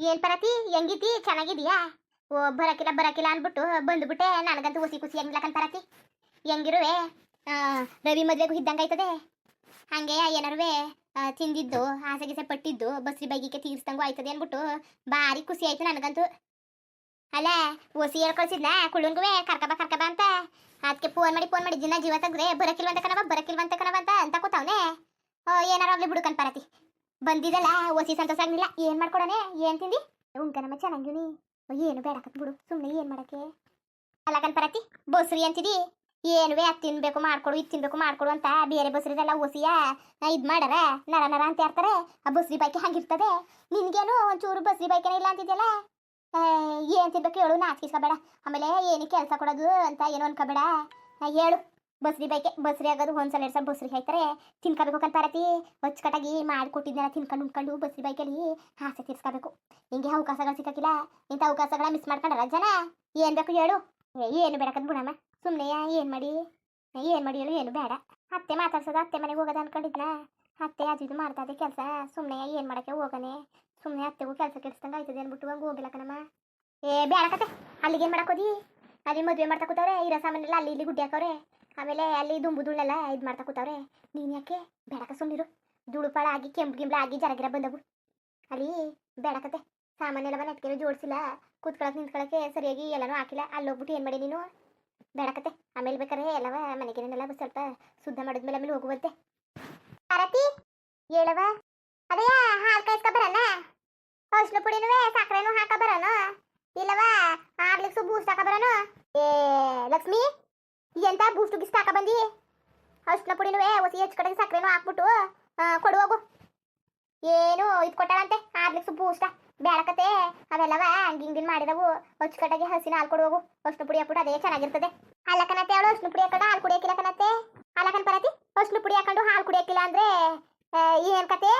ಏನ್ ಪರತಿ? ಹೆಂಗಿದ್ದಿ? ಚೆನ್ನಾಗಿದ್ಯಾ ಓ, ಬರಕಿಲ್ಲ ಬರಕಿಲ್ಲ ಅನ್ಬಿಟ್ಟು ಬಂದ್ಬಿಟ್ಟೆ. ನನಗಂತೂ ಹುಸಿ ಖುಷಿ ಆಗಿಲ್ಲ ಪರತಿ. ಹೆಂಗಿರುವೆ? ರವಿ ಮದ್ವೆಗೂ ಇದ್ದಂಗಾಯ್ತದೆ ಹಂಗೆ ಏನಾರುವೆ? ತಿಂದಿದ್ದು, ಆಸೆ ಗೀಸೆ ಪಟ್ಟಿದ್ದು, ಬಸ್ರಿ ಬೈಗಿಗೆ ತೀರ್ಸ್ದಂಗೂ ಆಯ್ತದೆ ಅನ್ಬಿಟ್ಟು ಭಾರಿ ಖುಷಿ ಆಯ್ತು ನನಗಂತೂ. ಅಲ್ಲ ಓಸಿ ಹೇಳ್ ಕಳ್ಸಿದ್ನ ಕುಳ್ಳನ್ಗುವೆ, ಕರ್ಕಬ ಕರ್ಕಬ ಅಂತ. ಅದಕ್ಕೆ ಫೋನ್ ಮಾಡಿ ಫೋನ್ ಮಾಡಿ, ದಿನ ಜೀವ ತಗ್ರೆ ಬರಕಿಲ್ವಂತ ಕಣವ ಬರಕಿಲ್ವಂತ ಕಣವ ಅಂತ ಅಂತ ಕೂತವನೆ. ಏನಾರು ಆಗ್ಲಿ ಬಿಡು ಕಣ್ಪರತಿ ಬಂದಿದ್ದಲ್ಲ ಒಸಿ ಸಂತೋಷ ಆಗ್ಲಿಲ್ಲ. ಏನ್ ಮಾಡ್ಕೊಡನೆ ಏನ್ ತಿಂದಿ? ಉಂಕನಮ್ಮ ಚೆನ್ನಾಗಿವ್ನಿ ಏನು ಬೇಡಕತ್ ಬಿಡು. ಸುಮ್ಮನೆ ಏನ್ ಮಾಡಕ್ಕೆ? ಅಲ್ಲ ಕಣ್ಪರತಿ ಬಸ್ರಿ ಅಂತಿದಿ? ಏನುವೆ ಅದು ತಿನ್ಬೇಕು ಮಾಡ್ಕೊಡು, ಇದು ತಿನ್ಬೇಕು ಮಾಡ್ಕೊಡು ಅಂತ ಬೇರೆ ಬಸ್ರಿದೆಲ್ಲ ಒಸಿಯ? ಇದು ಮಾಡಾರ? ನರ ನರ ಅಂತ ಇರ್ತಾರೆ ಆ ಬಸ್ರಿ ಬೈಕೆ ಹಂಗಿರ್ತದೆ? ನಿನ್ಗೇನು ಒಂಚೂರು ಬಸ್ರಿ ಬೈಕೇನೆ ಇಲ್ಲ ಅಂತಿದ್ಯಲ್ಲ? ಏನ್ ತಿನ್ಬೇಕು ಹೇಳು, ನಾಚಿಸ್ಕೋಬೇಡ. ಆಮೇಲೆ ಏನು ಕೆಲಸ ಕೊಡೋದು ಅಂತ ಏನು ಅನ್ಕೋಬೇಡ. ಹೇಳು. ಬಸ್ರಿ ಬೈಕೆ, ಬಸ್ರಿ ಆಗೋದು ಒಂದ್ಸಲ ಎರಡು ಸಲ ಬಸ್ರಿ ಹಾಯ್ತಾರೆ. ತಿನ್ಕೋಬೇಕು ಕಂತಾರತಿ ಅಚ್ಚುಕಟ್ಟಾಗಿ ಮಾಡಿಕೊಟ್ಟಿದ್ನೆಲ್ಲ ತಿನ್ಕೊಂಡು ಉಂಡ್ಕೊಂಡು ಬಸ್ರಿ ಬೈಕಲ್ಲಿ. ಆಸೆ ತೀರ್ಸ್ಕೋಬೇಕು. ಹಿಂಗೆ ಅವಕಾಶಗಳು ಸಿಕ್ಕಾಕಿಲ್ಲ. ಇಂಥ ಅವಕಾಶಗಳ ಮಿಸ್ ಮಾಡ್ಕೊಂಡ್ರ ಜನ? ಏನ್ ಬೇಕು ಹೇಳು. ಏನು ಬೇಡಕದ್ ಬಿಡಮ್ಮ. ಸುಮ್ಮನೆ ಏನ್ ಮಾಡಿ? ಏನ್ ಮಾಡಿ ಹೇಳು, ಏನು ಬೇಡ. ಅತ್ತೆ ಮಾತಾಡ್ಸೋದು ಅತ್ತೆ ಮನೆಗೆ ಹೋಗೋದು ಅನ್ಕೊಂಡಿದ್ನ ಅತ್ತೆ ಅದು ಇದು ಮಾಡ್ತಾ ಇದೆ ಕೆಲಸ. ಸುಮ್ಮನೆ ಏನ್ ಮಾಡಕ್ಕೆ ಹೋಗನೆ. ಸುಮ್ಮನೆ ಅತ್ತೆಗೂ ಕೆಲಸ ಕೆಡಿಸ್ದಂಗೆ ಆಯ್ತದೆ ಅನ್ಬಿಟ್ಟು ಹಂಗೆ ಏ ಬೇಡಕತ್ತೆ ಅಲ್ಲಿಗೆ ಏನು ಮಾಡಕೋದಿ ಅಲ್ಲಿ ಮದುವೆ ಮಾಡ್ತಾ ಕೂತವ್ರೆ, ಇರೋ ಸಾಮಾನೆಲ್ಲ ಅಲ್ಲಿ ಇಲ್ಲಿ ಗುಡ್ಡಿ ಹಾಕವ್ರೆ. ಆಮೇಲೆ ಅಲ್ಲಿ ದುಂಬು ದುಳ್ಳೆಲ್ಲ ಇದು ಮಾಡ್ತಾ ಕೂತವ್ರೆ. ನೀನು ಯಾಕೆ ಬೇಡಕ ಸುಮ್ಮನಿರು ದುಳುಪಾಳ ಆಗಿ, ಕೆಂಪು ಗಿಂಬಳ ಆಗಿ ಜರಗಿರ ಬಂದವು. ಅಲ್ಲಿ ಬೇಡಕತೆ. ಸಾಮಾನ್ಯ ಎಲ್ಲ ನೆಟ್ಕೆಲ್ಲ ಜೋಡಿಸಿಲ್ಲ. ಕೂತ್ಕೊಳಕ್ಕೆ ನಿಂತ್ಕೊಳಕ್ಕೆ ಸರಿಯಾಗಿ ಎಲ್ಲನೂ ಹಾಕಿಲ್ಲ. ಅಲ್ಲಿ ಹೋಗ್ಬಿಟ್ಟು ಏನು ಮಾಡಿ ನೀನು? ಬೇಡಕತೆ. ಆಮೇಲೆ ಬೇಕಾದ್ರೆ ಎಲ್ಲವ ಮನೆಗೇನೆಲ್ಲ ಸ್ವಲ್ಪ ಶುದ್ಧ ಮಾಡಿದ್ಮೇಲೆ ಆಮೇಲೆ ಹೋಗುವಂತೆ. ಆರತಿ? ಹೇಳವ ಅದೇ, ಹಾಲು ಕಾಯಿಸ್ಕೊ ಬರೋಣ ಔಷಧ ಪುಡಿನೂ ಸಕ್ಕರೆನೂ ಹಾಕ ಬರೋಣ ಇಲ್ಲವ ಆರ್ಲಿಕ್ಸು ಬೂಸ್ಟ್ ಹಾಕ ಬರೋಣ ಏ, ಲಕ್ಷ್ಮಿ? ಎಂತ ಬೂಸ್ಟ್ ಗಿಸ್ಟ್ ಹಾಕ ಬಂದಿ? ಅರ್ಶಿನ ಪುಡಿನೂ ಒಸಿ ಹೆಚ್ಚು ಕಡೆಗೆ ಸಕ್ಕರೆನೂ ಹಾಕ್ಬಿಟ್ಟು ಆ, ಕೊಡು ಏನು ಇದು ಕೊಟ್ಟಾಳಂತೆ ಆರ್ಲಿಕ್ಸು ಬೂಸ್ಟ ಬೇಡಕತೆ ಅವೆಲ್ಲವ ಹಿಂಗಿಂಗಿನ್ ಮಾಡಿದವು. ಅಚ್ಚುಕಟ್ಟಾಗಿ ಹಸಿನ ಹಾಲು ಕೊಡುವಾಗು ಅರ್ಶಿನ ಪುಡಿ ಹಾಕ್ಬಿಟ್ಟು ಅದೇ ಚೆನ್ನಾಗಿರ್ತದೆ. ಅಲ್ಲಕನತ್ತೆ ಅವಳು ಅರ್ಶಿನ ಪುಡಿ ಹಾಕೊಂಡು ಹಾಲು ಕುಡಿಯಕ್ಕಿಲ್ಲ ಕನತ್ತೆ ಅಲ್ಲಕನ್ ಪರತಿ ಅರ್ಶಿನ ಪುಡಿ ಹಾಕೊಂಡು ಹಾಲು ಕುಡಿಯಕ್ಕಿಲ್ಲ ಅಂದ್ರೆ ಏನ್ ಕತೆ?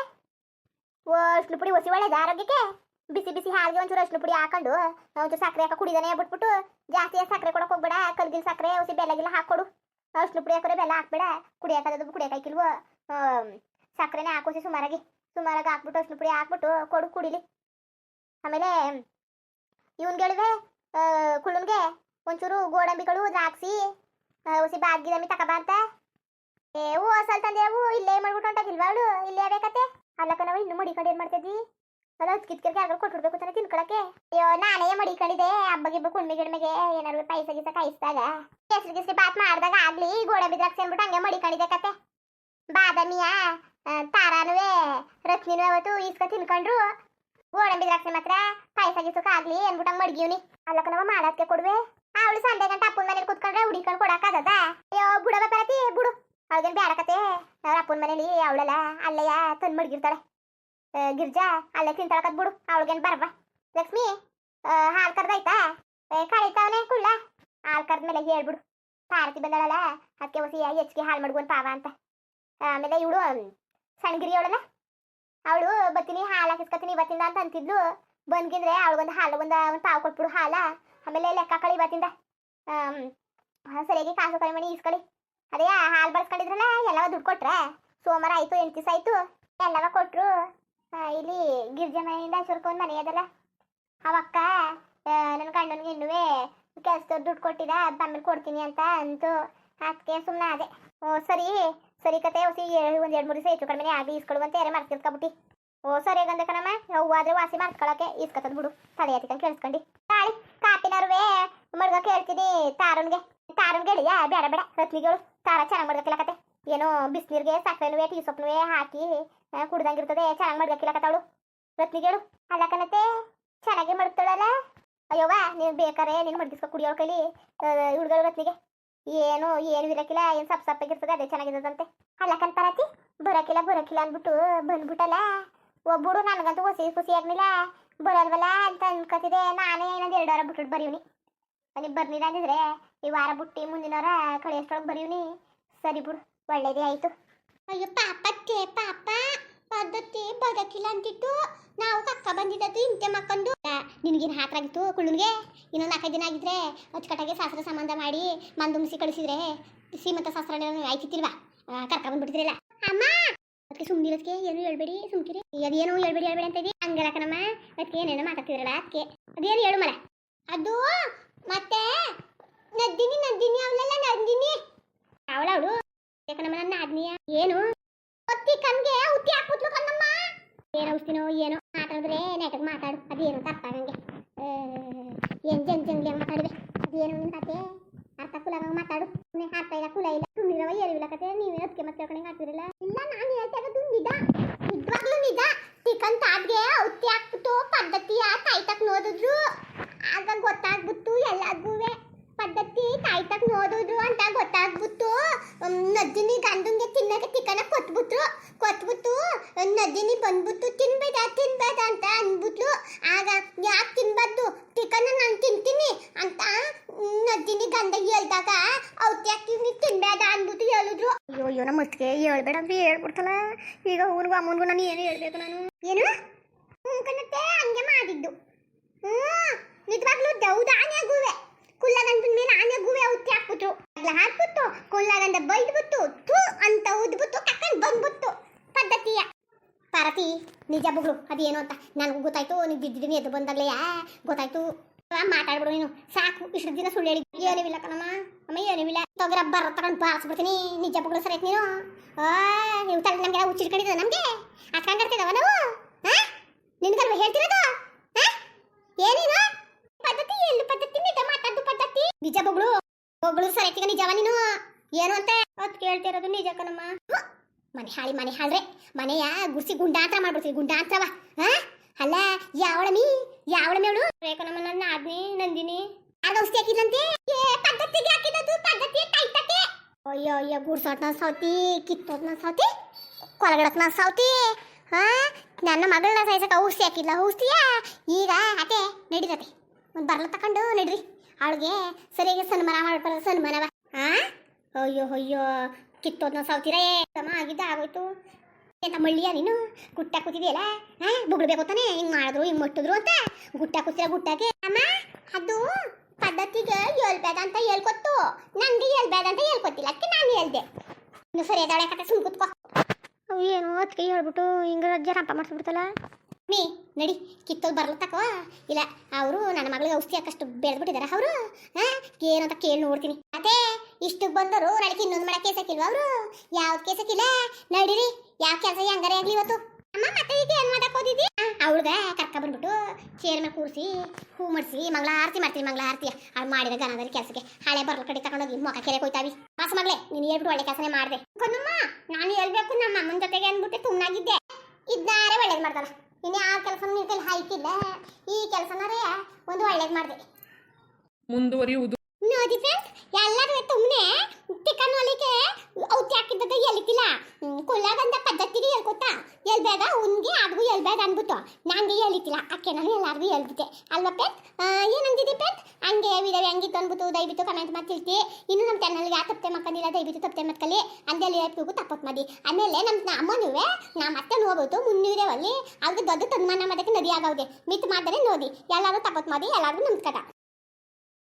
ಅರ್ಶಿನ ಪುಡಿ ಒಸಿ ಒಳ್ಳೇದು ಆರೋಗ್ಯಕ್ಕೆ. ಬಿಸಿ ಬಿಸಿ ಹಾಲಿಗೆ ಒಂಚೂರು ಅರಿಶಿನ ಪುಡಿ ಹಾಕೊಂಡು, ಒಂಚೂರು ಸಕ್ಕರೆ ಹಾಕ ಕುಡಿದಾನೆ ಬಿಟ್ಬಿಟ್ಟು, ಜಾಸ್ತಿ ಸಕ್ಕರೆ ಕೊಡಕ್ಕೆ ಹೋಗ್ಬೇಡ ಕಲ್ಗಿಲ್ ಸಕ್ಕರೆ ಒಸಿ ಬೆಲ್ಲಗಿಲ್ಲ ಹಾಕೊಡು ಅರಿಶಿನ ಪುಡಿ ಹಾಕೋರೆ ಬೆಲ್ಲ ಹಾಕ್ಬೇಡ ಕುಡಿಯಾಕದು ಕುಡಿಯಾಕಿಲ್ವೋ ಸಕ್ಕರೆನೇ ಹಾಕೋಸಿ ಸುಮಾರಾಗಿ ಸುಮಾರಾಗಿ ಹಾಕ್ಬಿಟ್ಟು, ಅರಿಶಿನ ಪುಡಿ ಹಾಕ್ಬಿಟ್ಟು ಕೊಡು, ಕುಡಿಲಿ. ಆಮೇಲೆ ಇವನ್ಗಳಿವೆ ಕುಳ್ಳನ್ಗೆ ಒಂಚೂರು ಗೋಡಂಬಿಗಳು ದ್ರಾಕ್ಷಿ ಉಸಿ ಒಸಿ ಬಾಗಿದಮ್ಮಿ ತಕಬ ಅಂತ. ಏ, ಹೂ ಅಸಲ್ ತಂದೇವು ಇಲ್ಲೇ ಮಾಡ್ಬಿಟ್ಟು ಹೊಂಟಾಗಿಲ್ವಾ ಅವಳು? ಇಲ್ಲೇ ಬೇಕತ್ತೆ ಅಲ್ಲಕ್ಕ ನಾವು ಇನ್ನು ಮಡಿಕೊಂಡು ಏನ್ ಮಾಡ್ತಿದ್ವಿ ಅದ ಕಿತ್ಕಿರ್ಗೆ ಯಾರು ಕೊಟ್ಬಿಡ್ಬೇಕು ತಾನೆ ತಿನ್ಕೊಳಕ್ಕೆ. ಅಯ್ಯೋ, ನಾನೇ ಮಡಿಕೊಂಡಿದ್ದೆ ಹಬ್ಬ ಗಿಬ್ಬ ಕುಣ್ಮೆ ಗಿಡ್ಮೆಗೆ ಏನಾರು ಪೈಸ ಗೀಸ ಕಾಯಿಸಿದಾಗ. ಹೆಸ್ರು ಗಿಸ್ರಿ ಬಾತ್ ಮಾಡಿದಾಗ ಆಗ್ಲಿ ಗೋಡೆ ಬಿದ್ರಕ್ಕೆ ಅನ್ಬಿಟ್ಟು ಹಂಗೆ ಮಡಿಕೊಂಡಿದ್ದೆ ಕತೆ. ಬಾದಾಮಿಯ ತಾರಾನುವೆ, ರತ್ನಿನೂ ಅವತ್ತು ಈಸ್ಕ ತಿನ್ಕೊಂಡ್ರು. ಗೋಡಂಬಿ ದ್ರಾಕ್ಷಿ ಮಾತ್ರ ಪಾಯಸ ಗೀಸಕ್ಕೆ ಆಗ್ಲಿ ಅನ್ಬಿಟ್ಟು ಹಂಗೆ ಮಡಗಿವ್ನಿ. ಅಲ್ಲಕ್ಕ ನಾವು ಕೊಡುವೆ. ಅವಳು ಸಂಡೆ ಗಂಟೆ ಅಪ್ಪನ ಮನೇಲಿ ಕುತ್ಕೊಂಡ್ರೆ ಹುಡಿಕೊಂಡು ಕೊಡಕ್ಕಾಗದ ಅಯ್ಯೋ, ಬುಡವ ಬರತಿ ಬುಡು. ಅವ್ಳಿಗೇನು ಕತೆ. ಅವ್ರ ಅಪ್ಪನ ಮನೇಲಿ ಅವಳೆಲ್ಲ, ಅಲ್ಲಯ್ಯ ತಂದು ಮಡಗಿರ್ತಾಳೆ. ಗಿರ್ಜಾ ಅಲ್ಲೇ ತಿಂತಾಳಕತ್ ಬಿಡು ಅವಳಿಗೇನು ಬರ್ಬ ಲಕ್ಷ್ಮಿ ಹಾಲು ಕರ್ದಾಯ್ತಾ? ಕಳೀತಾವನೆ ಕುಳ್ಳ ಹಾಲು ಕರ್ದ್ಮೇಲೆ ಹೇಳ್ಬಿಡು. ಪಾರ್ತಿ ಬಂದಳಲ್ಲ ಅದಕ್ಕೆ ಹೊಸಿ ಹೆಚ್ಚಿಗೆ ಹಾಲು ಮಾಡ್ಕೊಂಡು ಪಾವ ಅಂತ. ಆಮೇಲೆ ಇವಳು ಸಣ್ಣಗಿರಿ ಅವಳಲ್ಲ ಅವಳು ಬತ್ತೀನಿ, ಹಾಲು ಹಾಕಿಸ್ಕೊತೀನಿ ಬತ್ತಿಂದ ಅಂತ ಅಂತಿದ್ಲು. ಬಂದ್ಗಿಂದ್ರೆ ಅವಳಿಗೊಂದು ಹಾಲು, ಒಂದು ಒಂದು ಪಾವು ಕೊಟ್ಬಿಡು ಹಾಲ. ಆಮೇಲೆ ಲೆಕ್ಕ ಕಳಿ ಬತ್ತಿಂದ ಸರಿಯಾಗಿ ಕಾಸು ಕಳಿ ಮಣಿ ಈಸ್ಕಳಿ ಅದೇ, ಹಾಲು ಬಳಸ್ಕೊಂಡಿದ್ರಲ್ಲ, ಎಲ್ಲವ ದುಡ್ಡು ಕೊಟ್ರೆ? ಸೋಮವಾರ ಆಯ್ತು, ಎಂಟು ದಿವಸ ಆಯ್ತು, ಎಲ್ಲವ ಕೊಟ್ರು. ಇಲ್ಲಿ ಗಿರ್ಜೆ ಮನೆಯಿಂದ ಸುರ್ಕೊಂಡ್ ಮನೆ ಅದಲ್ಲ? ಅವಕ್ಕ ನನ್ನ ಗಂಡನಿಗೆ ಇನ್ನುವೇ ಕೆಲ್ಸದವ್ರು ದುಡ್ಡು ಕೊಟ್ಟಿದ ಆಮೇಲೆ ಕೊಡ್ತೀನಿ ಅಂತ ಅಂತು. ಅದಕ್ಕೆ ಸುಮ್ಮನೆ ಅದೇ ಓ, ಸರಿ ಸರಿ ಕತೆ ಹೊಸಿ ಒಂದು ಎರಡು ಮೂರು ದಿವಸ ಹೆಚ್ಚು ಕಡಿಮೆ ಆಗಿ ಈಸ್ಕೊಳುವಂತೆ ಯಾರೇ ಮರ್ತಿರ್ಕೊಬಿಟ್ಟು ಓ, ಸರಿ ಗಂಧಕನಮ್ಮ ಕಣಮ್ಮ ಆದ್ರೆ ವಾಸಿ ಮಾಡ್ಕೊಳಕ್ಕೆ ಈಸ್ಕೊತದ್ ಬಿಡು. ತಲೆ ಹತ್ತಿಕೊಂಡು ಕೇಳಿಸ್ಕೊಂಡು. ತಾಳಿ ಕಾಪಿನರ್ವೆ ಮಡ್ಗ ಕೇಳ್ತೀನಿ ತಾರನ್ಗೆ ತಾರನ್ಗೆ ಹೇಳಿಯಾ ಬೇಡ ಬೇಡ ರತ್ನಿಗಳು ತಾರ ಚೆನ್ನಾಗಿ ಮಡ್ಗಕ್ಕಿಲ್ಲ ಕತೆ ಏನೋ ಬಿಸಿನೀರಿಗೆ ಸಕ್ಕರೆನುವೆ ಟೀ ಸೊಪ್ಪನುವೆ ಹಾಕಿ ಕುಡ್ದಂಗಿರ್ತದೆ, ಚೆನ್ನಾಗಿ ಮಡ್ಗಕ್ಕಿಲ್ಲ ಕತಾವಳು ರತ್ನಿಗಳು ಅಲ್ಲ ಕಣತೆ, ಚೆನ್ನಾಗಿ ಅಯ್ಯವ್ವ, ನೀನು ಬೇಕಾರೆ ನೀನು ಮಡ್ಗಿಸ್ಕೊ ಕುಡಿಯೋಳ ಕೈಲಿ ಹುಡುಗರು ರತ್ನಿಗೆ. ಏನು ಏನು ಇರಕ್ಕಿಲ್ಲ ಏನು ಸಪ್ ಸಪ್ಪಾಗಿರ್ತದೆ ಅದೇ ಚೆನ್ನಾಗಿರ್ತದಂತೆ ಅಲ್ಲ ಕಣ್ಪರತಿ ಬರಕಿಲ್ಲ ಬರಕಿಲ್ಲ ಅಂದ್ಬಿಟ್ಟು ಬಂದ್ಬಿಟ್ಟಲ್ಲ? ಒಬ್ಬಡು ನನಗಂತೂ ಹೊಸಿ ಖುಷಿ ಆಗ್ಲಿಲ್ಲ. ಬರಲ್ವಲ್ಲ ಅಂತ ಅನ್ಕೋತಿದೆ ನಾನೇ ಇನ್ನೊಂದು ಎರಡು ವಾರ ಬಿಟ್ಬಿಟ್ಟು ಬರೀವ್ನಿ. ಅಲ್ಲಿ ಬರ್ಲಿಲ್ಲ ಅಂದಿದ್ರೆ, ಈ ವಾರ ಬುಟ್ಟಿ ಮುಂದಿನ ವಾರ ಕಳಿಯೋಷ್ಟೊಳಗೆ ಬರೀವ್ನಿ. ಸರಿ ಬಿಡು. ಒಳ್ಳೇದೇ ಆಯ್ತು. ಅಯ್ಯೋ ಪಾಪತ್ತೆ ಪಾಪ. ಪದ್ಧತಿ ಬದಕಿಲ್ಲ ಅಂತಿತ್ತು. ನಾವು ಕಕ್ಕ ಬಂದಿದ್ದದ್ದು ಇಂತೆ ಮಕ್ಕಂದು. ನಿನಗಿನ ಹಾಕ್ರಾಗಿತ್ತು ಕುಳ್ಳುನ್ಗೆ? ಇನ್ನೊಂದು ನಾಲ್ಕೈದು ದಿನ ಆಗಿದ್ರೆ ಅಚ್ಚುಕಟ್ಟಾಗಿ ಶಾಸ್ತ್ರ ಸಂಬಂಧ ಮಾಡಿ ಮಂದುಮಿಸಿ ಕಳಿಸಿದ್ರೆ ಸೀಮಂತ ಶಾಸ್ತ್ರ ಕರ್ಕ ಬಂದ್ಬಿಡ್ತಿರಲ್ಲ ಅಮ್ಮ! ಅದಕ್ಕೆ ಸುಮ್ಮನಿರೋದಕ್ಕೆ ಏನು ಹೇಳ್ಬೇಡಿ, ಸುಮ್ಕಿರಿ. ಅದೇನು ಹೇಳ್ಬೇಡಿ ಹೇಳ್ಬೇಡಿ ಅಂತ ಇದಿ ಹಂಗ ಹಂಗಲ್ಲ ಕಣಮ್ಮ ಅದಕ್ಕೆ ಏನೇನೋ ಮಾತಾಡ್ತಿದ್ರಲ್ಲ ಅದಕ್ಕೆ ಅದೇನು ಹೇಳು ಮರ. ಅದು ಮತ್ತೆ ನಂದಿನಿ ನಂದಿನಿ, ಅವಳೆಲ್ಲ ನಂದಿನಿ. ಅವಳ ಅವಳು ಯಾಕನಮ್ಮ ನನ್ನ ಆದ್ನಿಯ ಏನು? ಒತ್ತಿ ಕಣ್ಗೆ ಉತ್ತಿ ಹಾಕ್ಬಿಟ್ಲು ಕಣ್ಣಮ್ಮ. ಏನು ಔಷಧಿನೋ, ಏನೋ ಮಾತಾಡಿದ್ರೆ ನೆಟಕ್ ಮಾತಾಡು. ಅದೇನು ಅರ್ಥ ಆಗಂಗೆ ಏನ್ ಜಂಗ್ ಜಂಗ್ಲಿ ಹಂಗೆ ಮಾತಾಡಿದೆ? ಅದೇನು ನಿನ್ ಕತೆ? ಅರ್ಥ ಕುಲಾಗ ಮಾತಾಡು. ಸುಮ್ಮನೆ ಅರ್ಥ ಇಲ್ಲ, ಕುಲ ಇಲ್ಲ. ಸುಮ್ಮನಿರವ ಏರಿಲ್ಲ ಕತೆ. ನೀವೇ ಅದಕ್ಕೆ ಮತ್ತೆ ಕಣಂಗೆ ಹಾಕ್ತಿರಲ್ಲ ಇಲ್ಲ, ನಾನು ಹೇಳ್ತಾಗ ಇರೋದು ನಿಜ. ನಿಜವಾಗ್ಲೂ ನಿಜ. ಚಿಕನ್ ತಾಡ್ಗೆ ಔತಿ ಹಾಕ್ಬಿಟ್ಟು ಪದ್ಧತಿಯ ತಾಯ್ತಕ್ ನೋಡಿದ್ರು. ಆಗ ಗೊತ್ತಾಗ್ಬಿಟ್ಟು ಎಲ್ಲಾರ್ಗೂ ಪದ್ಧತಿ ತಾಯ್ತಕ್ ನೋಡಿದ್ರು ಅಂತ ಗೊತ್ತಾಗ್ಬಿಟ್ಟು ಹ್ಮ್, ನದ್ದಿನಿ ಗಂಡಂಗೆ ತಿನ್ನಕ್ಕೆ ತಿಕ್ಕನ ಕೊಟ್ಬಿಟ್ರು ಕೊಟ್ಬಿಟ್ಟು ನದಿನಿ ಬಂದ್ಬಿಟ್ಟು ತಿನ್ಬೇಡ ತಿನ್ಬೇಡ ಅಂತ ಅಂದ್ಬಿಟ್ಲು. ಆಗ ಯಾಕೆ ತಿನ್ಬಾರ್ದು? ತಿಕ್ಕನ ನಾನು ತಿಂತೀನಿ ಅಂತ ನದಿನಿ ಗಂಡ ಹೇಳ್ದಾಗ ಔತಿ ಹಾಕಿ ತಿನ್ಬೇಡ ಅಂದ್ಬಿಟ್ಟು ಹೇಳಿದ್ರು. ಅಯ್ಯೋ ಅಯ್ಯೋ ನಮ್ಮ ಮುತ್ತಿಗೆ ಹೇಳ್ಬೇಡ ಅಂತ ಹೇಳ್ಬಿಡ್ತಲ್ಲ. ಈಗ ಅವನಿಗೂ ಅಮ್ಮನಿಗೂ ನಾನು ಏನು ಹೇಳ್ಬೇಕು ನಾನು? ಏನು? ಹ್ಞೂ ಹಂಗೆ ಮಾಡಿದ್ದು. ಹ್ಞೂ ನಿಜವಾಗ್ಲೂ ದೌದಾನೆಗುವೆ ಕುಲ್ಲಗಂಡನ ಮೇಲೆ ಆನೆಗುವೆ ಉತ್ತಿ ಹಾಕ್ಬಿಟ್ರು. ಹಾಕ್ಬಿಟ್ಟು ಕುಲ್ಲಗಂಡ ಬೈದ್ಬಿಟ್ಟು ಥೂ ಅಂತ ಉದ್ಬಿಟ್ಟು ಕಕ್ಕಂಡ್ ಬಂದ್ಬಿಟ್ಟು ಪದ್ಧತಿಯ. ಪಾರತಿ ನಿಜ ಬುಗಳು ಅದೇನು ಅಂತ? ನನಗೂ ಗೊತ್ತಾಯ್ತು, ನೀವು ಬಿದ್ದಿದ್ದೀನಿ ಎದ್ದು ಬಂದಾಗಲೇ ಗೊತ್ತಾಯ್ತು. ಮಾತಾಡ್ಬಿಡು ನೀನು. ಸಾಕು, ಇಷ್ಟು ದಿನ ಸುಳ್ಳು ಹೇಳಿ ಏನಿಲ್ಲ ಕಣಮ್ಮ. ಅಮ್ಮ ಏನಿಲ್ಲ ತೊಗರ ಬರ ತಗೊಂಡು ಬಾರಿಸ್ಬಿಡ್ತೀನಿ. ನಿಜ ಬುಗಳು ಸರಿ ನೀನು? ಆ ನೀವು ತಲೆ ನಮ್ಗೆ ಹುಚ್ಚಿಟ್ಕೊಂಡಿದ್ದ ನಮಗೆ? ಹಾಕೊಂಡ್ತಿದವ ನಾವು? ಹಾಂ ನಿನ್ಗಲ್ವ ಹೇಳ್ತಿರೋದು ಹಾ ಏನೇನು ಪದ್ಧತಿ ಎಲ್ಲಿ ಪದ್ಧತಿ ನಿಜ ಮಾತಾಡ್ದು ಪದ್ಧತಿ ನಿಜ ಬೊಗಳು ಬೊಗಳು ನೀನು? ಏನು ಅಂತ ಅದ್ ಕೇಳ್ತಿರೋದು ನಿಜ ಕಣಮ್ಮ. ಮನೆ ಹಾಳಿ, ಮನೆ ಹಾಳ್ರೆ. ಮನೆಯ ಗುಡ್ಸಿ ಗುಂಡಾಂತರ ಮಾಡ್ಬಿಡ್ತೀವಿ ಗುಂಡಾಂತರವ. ಹಾ? ಅಲ್ಲ, ಯಾವಳಮಿ? ಯಾವಳಮಿ ಅವಳು? ರೇಖನಮ್ಮ ನನ್ನ ಆದ್ನಿ ನಂದಿನಿ. ಆಗ ಔಷಧಿ ಹಾಕಿದಂತೆ ಏ, ಪದ್ಧತಿಗೆ ಹಾಕಿದ್ದು ಪದ್ಧತಿ ಕಾಯ್ತತೆ ಅಯ್ಯೋ ಅಯ್ಯೋ, ಗುಡ್ಸೋಟ್ನ ಸೌತಿ ಕಿತ್ತೋಟ್ನ ಸೌತಿ ಕೊಲಗಡಕ್ನ ಸೌತಿ ಹಾ? ನನ್ನ ಮಗಳನ್ನ ಸಾಯ್ಸಕ್ಕೆ ಔಷಧಿ ಹಾಕಿಲ್ಲ ಔಷಧಿಯ? ಈಗ ಅತೆ ನಡೀತತೆ ಒಂದು ಬರ್ಲ ತಕೊಂಡು ನಡ್ರಿ. ಅವಳಿಗೆ ಸರಿಯಾಗಿ ಸನ್ಮಾನ ಮಾಡ್ಬಾರ ಸನ್ಮಾನವ. ಹಾ ಅಯ್ಯೋ ಅಯ್ಯೋ ಕಿತ್ತೋದ್ನ ಸಾವ್ತೀರೇ ಸಮ ಆಗಿದ್ದ ಆಗೋಯ್ತು ಎಂತ ಮಳ್ಳಿಯ ನೀನು ಗುಟ್ಟ ಕೂತಿದೆಯಲ್ಲ ಹಾ ಬುಗ್ಳ್ಬೇಕು ತಾನೆ ಹಿಂಗ್ ಮಾಡಿದ್ರು ಹಿಂಗ್ ಮುಟ್ಟಿದ್ರು ಅಂತ ಗುಟ್ಟ ಕೂತಿರ ಗುಟ್ಟಾಗೆ ಅಮ್ಮ ಅದು ಪದ್ಧತಿಗೆ ಹೇಳ್ಬೇಡ ಅಂತ ಹೇಳ್ಕೊತ್ತು ನನ್ಗೆ ಹೇಳ್ಬೇಡ ಅಂತ ಹೇಳ್ಕೊತಿಲ್ಲ ಅದಕ್ಕೆ ನಾನು ಹೇಳ್ದೆ ಇನ್ನು ಸರಿ ಅದಾಳೆ ಕತೆ ಸುಮ್ ಕೂತ್ಕೋ ಏನು ಅದಕ್ಕೆ ಹೇಳ್ಬಿಟ್ಟು ಹಿಂಗ ಜರಂಪ ಮಾಡಿಸ್ಬಿಡ್ತಲ್ಲ ನೀ, ನಡಿ, ಕಿತ್ತೋಗಿ ಬರ್ಲ ತಕೋ. ಇಲ್ಲ, ಅವರು ನನ್ನ ಮಗಳಿಗೆ ಔಷಧಿ ಹಾಕಷ್ಟು ಬೆಳೆದ್ಬಿಟ್ಟಿದಾರ ಅವರು, ಹಾ ಏನು ಅಂತ ಕೇಳಿ ನೋಡ್ತೀನಿ. ಅದೇ ಇಷ್ಟು ಬಂದರು ನಾಳೆ ಇನ್ನೊಂದು ಮಾಡಕ್ಕೆ ಕೇಸಕ್ಕಿಲ್ವ ಅವರು? ಯಾವ್ದು ಕೇಸಕ್ಕಿಲ್ಲ ನಡೀರಿ, ಯಾವ ಕೆಲಸ ಹೆಂಗಾರೆ ಆಗಲಿ ಇವತ್ತು. ಅಮ್ಮ, ಮತ್ತೆ ಏನ್ ಮಾಡಕ್ ಹೋದಿದ್ದಿ? ಅವಳಗ ಕರ್ಕ ಬಂದ್ಬಿಟ್ಟು ಚೇರ್ ಮೇಲೆ ಕೂರಿಸಿ, ಹೂ ಮಾಡಿಸಿ, ಮಂಗಳ ಆರತಿ ಮಾಡ್ತೀನಿ, ಮಗಳ ಆರತಿ ಅವ್ಳು ಮಾಡಿದ ಗನದಲ್ಲಿ ಕೆಲಸಕ್ಕೆ ಹಳೆ ಬರ್ಲ ಕಡೆ ತಗೊಂಡೋಗಿ ಮೊಕ ಕೆರೆ ಕೊಯ್ತಾವಿ. ಮಾಸ ಮಗಳೇ, ನೀನು ಹೇಳ್ಬಿಟ್ಟು ಒಳ್ಳೆ ಕೆಲಸನೇ ಮಾಡಿದೆ. ಕಣ್ಣಮ್ಮ ನಾನು ಹೇಳ್ಬೇಕು ನಮ್ಮ ಅಮ್ಮನ ಜೊತೆಗೆ ಅಂದ್ಬಿಟ್ಟು ತುಮ್ನಾಗಿದ್ದೆ ಇದ್ನಾರೇ ಒಳ್ಳೇದು ಮಾಡ್ತಾರ ಇನ್ನು ಯಾವ ಕೆಲಸ ನಿನ್ನ ಕೈಲಿ ಹಾಯ್ತಿಲ್ಲ. ಈ ಕೆಲಸನಾರೇ ಒಂದು ಒಳ್ಳೇದು ಮಾಡಿದೆ. ಮುಂದುವರಿಯುವುದು. ನೋಡಿ ಫ್ರೆಂಡ್ಸ್ ಎಲ್ಲರೂ ತುಮ್ಮನೆ ಚಿಕನ್ ಒಲಿಕೆ ಔತಿ ಹಾಕಿದ್ದದ ಎಲಿತಿಲ್ಲ. ಕೊಲ್ಲಾಗಂದ ಪದ್ಧತಿಗೆ ಹೇಳ್ಕೊತಾ ಎಲ್ಬೇಡ ಉನ್ಗೆ ಅದು ಎಲ್ಬೇಡ ಅನ್ಬಿಟ್ಟು. ನಂಗೆ ಎಲಿತಿಲ್ಲ. ಅಕ್ಕೆ ನಾನು ಎಲ್ಲಾರ್ಗೂ ಹೇಳ್ಬಿಟ್ಟೆ ಅಲ್ವಾ ಪೆಟ್ ಏನಂದಿದ್ದಿ ಪೆಟ್ ಹಂಗೆ ವಿಧವೆ ಹಂಗಿತ್ತು ಅನ್ಬಿಟ್ಟು ದಯವಿಟ್ಟು ಕಮೆಂಟ್ ಮಾಡಿ ತಿಳ್ತಿ. ಇನ್ನು ನಮ್ಮ ಚಾನಲ್ಗೆ ಯಾವ ತಪ್ಪೆ ಮಕ್ಕಳಿಲ್ಲ ದಯವಿಟ್ಟು ತಪ್ಪೆ ಮಕ್ಕಳಿ ಅಂದಲ್ಲಿ ಹೇಳ್ಬೇಕು ತಪ್ಪತ್ ಮಾಡಿ. ಆಮೇಲೆ ನಮ್ಮ ಅಮ್ಮನುವೆ ನಾ ಮತ್ತೆ ನೋಡ್ಬೋದು ಅಲ್ಲಿ. ಅವ್ರಿಗೆ ದೊಡ್ಡ ತನ್ಮಾನ ಮಾಡೋಕ್ಕೆ ನದಿ ಆಗೋಗೆ ಮಿತ್ ಮಾಡಿದ್ರೆ ನೋಡಿ ಎಲ್ಲರೂ ತಪ್ಪತ್ ಮಾಡಿ ಎಲ್ಲರಿಗೂ ನಮಸ್ಕಾರ